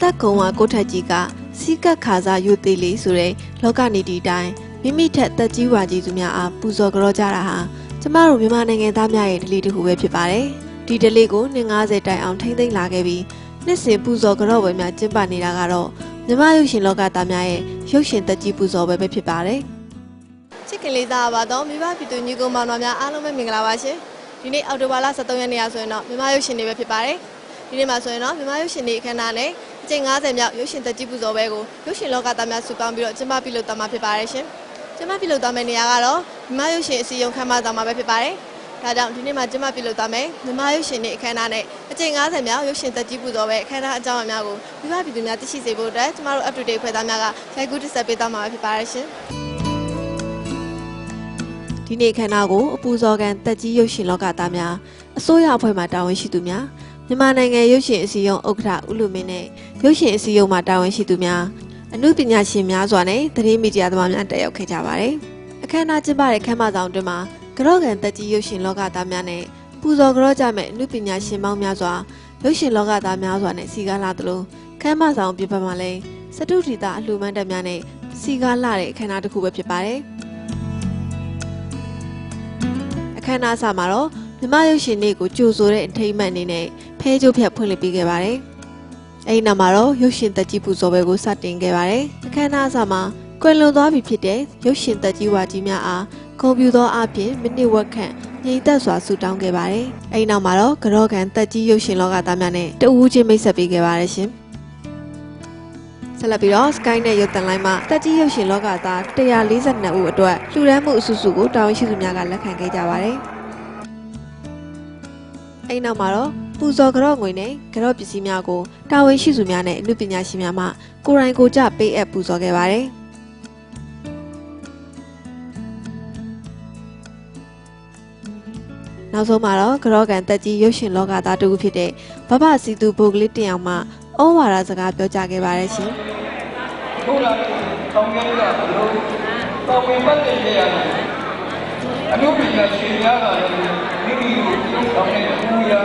သက်ကုံဝကိုထက်ကြီးကစီကတ်ခါစားယူသေးလေးဆိုတဲ့လောကနေဒီတိုင်းမိမိထက်သက်ကြီးဝါကြီးသူများအားပူဇော်ကြောကြတာဟာကျမတို့မြန်မာနိုင်ငံသားများရဲ့ဒလေးတစ်ခုပဲဖြစ်ပါတယ်ဒီဒလေးကိုနှစ်90တိုင်အောင်ထိမ့်သိမ်းလာခဲ့ပြီးနှစ်စဉ်ပူဇော်ကြောပွဲများကျင်းပနေတာကတော့မြမရုပ်ရှင်လောကသားများရဲ့ရုပ်ရှင်သက်ကြီးပူဇော်ပွဲပဲဖြစ်ပါတယ်ချစ်ခင်လေးစားပါတော့မိဘပြည်သူညီကောင်မောင်နှမများအားလုံးပဲမင်္ဂလာပါရှင်ဒီနေ့အောက်တိုဘာလ23ရက်နေ့ရဆိုရင်တော့မြမရုပ်ရှင်တွေပဲဖြစ်ပါတယ်ဒီနေ့မှာဆိုရင်တော့မြမရုပ်ရှင်တွေအခမ်းအနားနဲ့အ ကျင့်90မြောက်ရုပ်ရှင်သက်ကြီးပူဇော်ပွဲကိုရုပ်ရှင်လောကသားများစုပေါင်းပြီးတော့ကျင်းပပြုလုပ်သွားမှာဖြစ်ပါတယ်ရှင်ကျင်းပပြုလုပ်သွားမယ့်နေရာကတော့မြမရုပ်ရှင်အစည်းအရုံးခမ်းမဆောင်မှာပဲဖြစ်ပါတယ်ဒါကြောင့်ဒီနေ့မှာကျင်းပပြုလုပ်သွားမယ်မြမရုပ်ရှင်တွေအခမ်းအနားနဲ့အကျင့်90မြောက်ရုပ်ရှင်သက်ကြီးပူဇော်ပွဲအခမ်းအနားအကြောင်းအများကိုမိဘပြည်သူများသိရှိစေဖို့အတွက်ကျမတို့ up to date ဖွဲ့သားများကရိုက်ကူးတစ်ဆက်ပေးသွားမှာပဲဖြစ်ပါတယ်ရှင်ဒီနေ့ခန္ဓာကိုအပူဇော်ကန်တက်ကြီးရုပ်ရှင်လောကသားများအစိုးရအဖွဲ့မှတာဝန်ရှိသူများ မြန်မာနိုင်ငံရုပ်ရှင်အစည်းအရုံးဥက္ကဋ္ဌဦးလူမင်းနဲ့ရုပ်ရှင်အစည်းအရုံးမှတာဝန်ရှိသူများအမှုပညာရှင်များစွာနဲ့သတင်းမီဒီယာသမားများတက်ရောက်ခဲ့ကြပါတယ်။အခမ်းအနားကျင်းပတဲ့ခမ်းမဆောင်အတွင်းမှာကြော့ကန်တက်ကြီးရုပ်ရှင်လောကသားများနဲ့ပူဇော်ကြော့ကြမဲ့အမှုပညာရှင်ပေါင်းများစွာရုပ်ရှင်လောကသားများစွာနဲ့စီကားလာသလိုခမ်းမဆောင်ပြပမှာလည်းစတုထီတာအလှူမန်းတက်များနဲ့စီကားလာတဲ့အခမ်းအနားတစ်ခုပဲဖြစ်ပါတယ်။အခမ်းအနားဆာမှာတော့မြမရုပ်ရှင်လေးကိုကြိုဆိုတဲ့အထိမ်းအမှတ်အနေနဲ့ ဖဲကျုပ်ဖြတ်ဖွင့်လှစ်ပေးခဲ့ပါတယ်။အဲဒီနောက်မှာတော့ရုပ်ရှင်သက်ကြီးပူဇော်ပွဲကိုစတင်ခဲ့ပါတယ်။အခမ်းအနားဆာမှာကွယ်လွန်သွားပြီဖြစ်တဲ့ရုပ်ရှင်သက်ကြီးဝါကြီးများအားကွန်ပျူတာအပြင်မိနစ်ဝက်ခန့်ညီသက်စွာဆူတောင်းခဲ့ပါတယ်။အဲဒီနောက်မှာတော့ကြောကန်သက်ကြီးရုပ်ရှင်လောကသားများနဲ့တအူးချင်းမိတ်ဆက်ပေးခဲ့ပါတယ်ရှင်။ဆက်လက်ပြီးတော့ Sky နဲ့ရုပ်တန်လိုင်းမှာတက်ကြီးရုပ်ရှင်လောကသား142ဦးအတွက်လှူဒန်းမှုအစုစုကိုတာဝန်ရှိသူများကလက်ခံခဲ့ကြပါတယ်။အဲဒီနောက်မှာတော့ ပူဇော်ကြော့ငွေနဲ့ကြော့ပစ္စည်းများကိုတာဝန်ရှိသူများနဲ့အမှုပညာရှင်များမှကိုယ်တိုင်ကိုယ်ကျပေးအပ်ပူဇော်ခဲ့ပါတယ်။နောက်ဆုံးမှာတော့ကြော့ကန်တက်ကြီးရုပ်ရှင်လောကသားတူဖြစ်တဲ့ဘဘစီသူဘုတ်ကလေးတင်အောင်မှဩဝါဒစကားပြောကြားခဲ့ပါတယ်ရှင်။ထို့လာတောင်းကြရတာဘလို့တောင်းဝင်ပတ်တဲ့နေရာမှာအနုပညာရှင်များကလည်းမိမိကိုပြုဆောင်တဲ့ပူရာ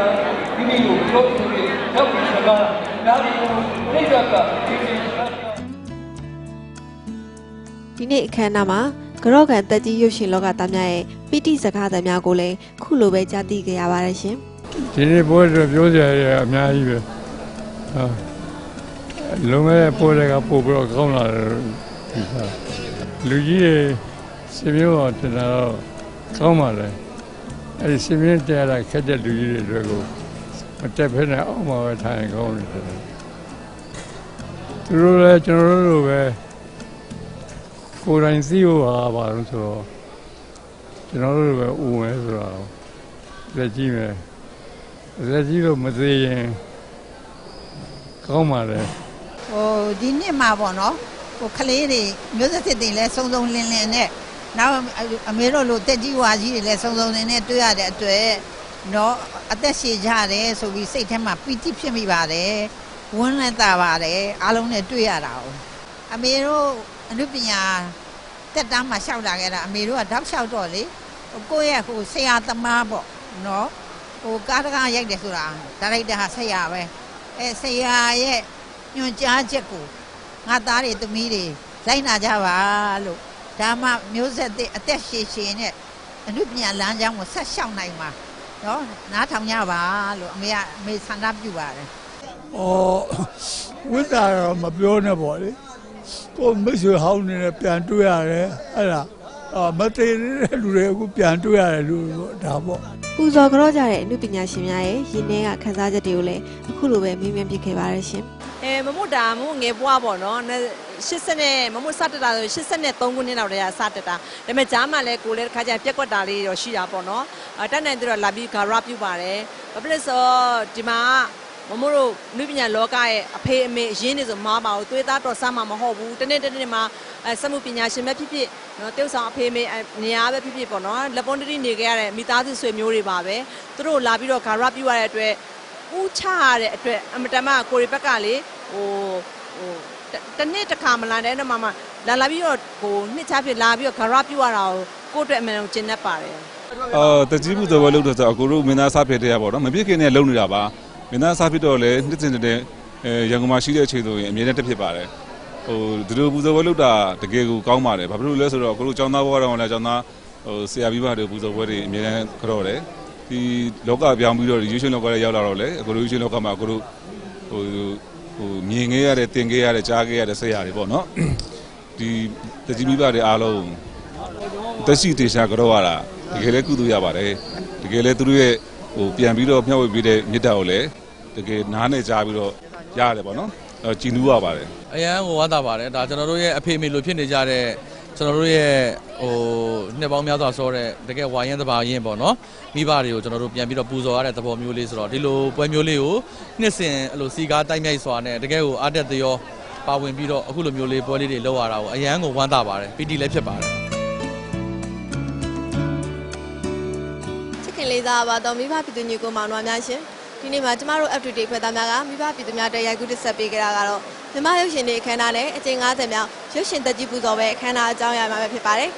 မိမိကိုပြုတ်ပြီးတော့ပြီးစကားဒါကိုပြိဿကဒီဒီစကားဒီနေ့အခမ်းအနားမှာကြော့ကန်တက်ကြီးရုပ်ရှင်လောကသားများရဲ့ပိဋိစကားသံများကိုလည်းခုလိုပဲကြားသိကြရပါတယ်ရှင်ဒီနေ့ပွဲတော့ပြောစရာရအများကြီးပဲဟာလုံမဲ့ပွဲတွေကပို့ပြီးတော့ကောင်းလာတယ်ဒီစားလူကြီးတွေစင်မျိုးတော့တင်တာတော့ကောင်းပါလေအဲ့ဒီစင်မျိုးတရားခက်တဲ့လူကြီးတွေတွေကို မတက်ဖဲနဲ့အောက်မှာပဲထိုင်ကောင်းတယ်သူတို့လည်းကျွန်တော်တို့လိုပဲကိုယ်တိုင်သိဖို့ပါပါလို့ဆိုတော့ကျွန်တော်တို့လိုပဲဥမယ်ဆိုတော့လက်ကြည့်မယ်လက်ကြီးတော့မသေးရင်ကောင်းပါလေဟိုဒီနှစ်မှာပေါ့နော်ဟိုကလေးတွေမျိုးဆက်စစ်တွေလည်းစုံစုံလင်းလင်းနဲ့နောက်အမေတို့လိုတက်ကြီးဝါကြီးတွေလည်းစုံစုံလင်းနဲ့တွေ့ရတဲ့အတွက် နော်အသက်ရှည်ကြတယ်ဆိုပြီးစိတ်ထဲမှာပီတိဖြစ်မိပါတယ်ဝန်းလည်းသာပါတယ်အားလုံးနဲ့တွေ့ရတာ哦အမေတို့အနုပညာတက်တမ်းမှာလျှောက်လာခဲ့တာအမေတို့ကတောက်လျှောက်တော့လေဟိုကိုယ့်ရဲ့ဟိုဆရာသမားပေါ့နော်ဟိုကားတကားရိုက်တယ်ဆိုတာဒါရိုက်တာဟာဆရာပဲအဲဆရာရဲ့ညွှန်ကြားချက်ကိုငါသားတွေသမီးတွေလိုက်နာကြပါလို့ဒါမှမျိုးဆက်တဲ့အသက်ရှည်ရှည်နဲ့အနုပညာလမ်းကြောင်းကိုဆက်လျှောက်နိုင်မှာ နော်နားထောင်ကြပါလို့အမေကအမေဆန္ဒပြုပါတယ်။အော်ဝိတာတော့မပြောနဲ့ပေါ့လေ။ကိုယ်မိတ်ဆွေဟောင်းနေနဲ့ပြန်တွေ့ရတယ်အဲ့ဒါ အာမသေးတဲ့လူတွေအခုပြန်တွေ့ရတယ်လူတွေပေါ့ဒါပေါ့ပူဇော်ကြော့ကြတဲ့အမှုပညာရှင်များရဲ့ရင်းနှီးကခန်းစားချက်တွေကိုလည်းအခုလိုပဲမေးမြန်းပြခဲ့ပါတယ်ရှင်အဲမမို့တာမမို့ငယ်ပွားပေါ့နော်80နဲ့မမို့စတက်တာဆို83ခုနှစ်လောက်တည်းကစတက်တာဒါပေမဲ့ဂျားမှလည်းကိုယ်လည်းတစ်ခါကျရင်ပြက်ကွက်တာလေးတော့ရှိတာပေါ့နော်အတက်နိုင်သူတော့လာပြီးဂါရပြုပါတယ်ဘာဖြစ်လဲဆိုတော့ဒီမှာ မမို့တို့နုပညာလောကရဲ့အဖေအမေအရင်းနေဆိုမားပါဘူးသွေးသားတော်ဆမ်းမှာမဟုတ်ဘူးတနေ့တနေ့မှာအဲစက်မှုပညာရှင်ပဲဖြစ်ဖြစ်နော်တုပ်ဆောင်အဖေအမေနေရာပဲဖြစ်ဖြစ်ပေါ့နော်လက်ပွန်တတိနေခဲ့ရတဲ့မိသားစုဆွေမျိုးတွေပါပဲသူတို့လာပြီးတော့ဂါရပြုရတဲ့အတွက်ဦးချရတဲ့အတွက်အမတမကိုရီဘက်ကလေဟိုဟိုတတနေ့တစ်ခါမလာတဲ့နောက်မှာလာလာပြီးတော့ဟိုနှစ်ချဖြစ်လာပြီးတော့ဂရပြူရတာကိုကိုယ့်အတွက်အမှန်ကိုကျင့်တတ်ပါတယ်အာတကြီးမှုသဘောလုပ်တော့ဆိုအကိုတို့မင်းသားစားဖြစ်တဲ့ရပါတော့မပြစ်ခင်နဲ့လုံနေတာပါ မင်းသားစားဖြစ်တော့လေနှစ်စင်တဲ့အဲရန်ကုန်မှာရှိတဲ့အချိန်ဆိုရင်အမြဲတမ်းတက်ဖြစ်ပါတယ်ဟိုဒီလိုပူဇော်ပွဲလုပ်တာတကယ်ကိုကောင်းပါတယ်ဘာဖြစ်လို့လဲဆိုတော့အခုလိုចောင်းသားဘဝတော့လည်းចောင်းသားဟိုဆရာပြီးပါတယ်ပူဇော်ပွဲတွေအမြဲတမ်းကြော့တယ်ဒီလောကပြောင်းပြီးတော့ရွှေရှင်လောကလည်းရောက်လာတော့လေအခုလိုရွှေရှင်လောကမှာအခုလိုဟိုဟိုမြင်ခဲ့ရတဲ့တင်ခဲ့ရတဲ့ကြားခဲ့ရတဲ့ဆက်ရတွေပေါ့နော်ဒီတကြီးမိဘတွေအားလုံးတက်ရှိတေရှာကြော့ရတာတကယ်လည်းကုသိုလ်ရပါတယ်တကယ်လည်းသူတို့ရဲ့ ဟိုပြန်ပြီးတော့မျှဝေပေးတဲ့မေတ္တာကိုလည်းတကယ်နားနဲ့ကြားပြီးတော့ရတယ်ပေါ့နော်အဲကြည်နူးရပါတယ်အရန်ကိုဝမ်းသာပါတယ်ဒါကျွန်တော်တို့ရဲ့အဖေအမေလိုဖြစ်နေကြတဲ့ကျွန်တော်တို့ရဲ့ဟိုနှစ်ပေါင်းများစွာဆောတဲ့တကယ်ဝါရင်တပါရင်ပေါ့နော်မိဘတွေကိုကျွန်တော်တို့ပြန်ပြီးတော့ပူဇော်ရတဲ့သဘောမျိုးလေးဆိုတော့ဒီလိုပွဲမျိုးလေးကိုနှစ်စဉ်အဲ့လိုစီကားတိုက်မြိုက်စွာနဲ့တကယ်ကိုအားတက်သရောပါဝင်ပြီးတော့အခုလိုမျိုးလေးပွဲလေးတွေလုပ်ရတာကိုအရန်ကိုဝမ်းသာပါတယ်ပီတီလည်းဖြစ်ပါတယ် င်လေးစားပါတော့မိဘပြည်သူညီကိုမောင်နှမများရှင်ဒီနေ့မှာကျမတို့ update ဖွဲ့သားများကမိဘပြည်သူများတဲ့ရိုက်ကူးတစ်ဆက်ပေးကြတာကတော့မြမရုပ်ရှင်တွေအခမ်းအနားနဲ့အကြိမ်90မြောက်ရုပ်ရှင်သက်ကြီးပူဇော်ပွဲအခမ်းအနားအကြောင်းအရာများပဲဖြစ်ပါတယ်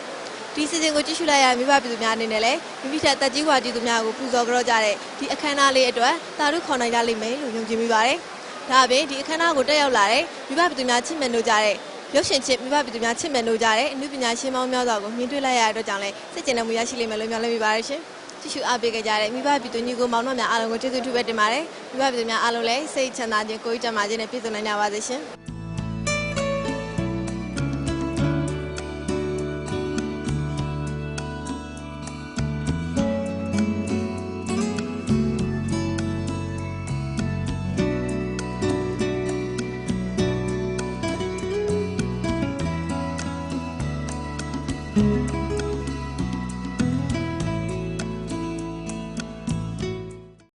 ဒီစီစဉ်ကိုကြည့်ရှုလိုက်ရမိဘပြည်သူများအနေနဲ့လည်းမိမိထက်တက်ကြီးကွာပြည်သူများကိုပူဇော်ကြောကြတဲ့ဒီအခမ်းအနားလေးအတွက်တာတို့ခေါ်နိုင်ကြလိမ့်မယ်လို့ယုံကြည်မိပါတယ်။ဒါ့အပြင်ဒီအခမ်းအနားကိုတက်ရောက်လာတဲ့မိဘပြည်သူများချစ်မြတ်လို့ကြတဲ့ရုပ်ရှင်ချစ်မိဘပြည်သူများချစ်မြတ်လို့ကြတဲ့အမှုပညာရှင်ပေါင်းများစွာကိုမြင်တွေ့လိုက်ရတဲ့အတွက်ကြောင့်လည်းစိတ်ကျေနပ်မှုရရှိလိမ့်မယ်လို့မျှော်လင့်မိပါတယ်ရှင်။ ကြည့်ရှုအားပေးကြကြတဲ့မိဘပြည်သူညီကိုမောင်နှမများအားလုံးကိုကျေးဇူးထူးပဲတင်ပါတယ်မိဘပြည်သူများအားလုံးလည်းစိတ်ချမ်းသာခြင်းကိုယ်ကျန်းမာခြင်းနဲ့ပြည့်စုံနိုင်ကြပါစေရှင်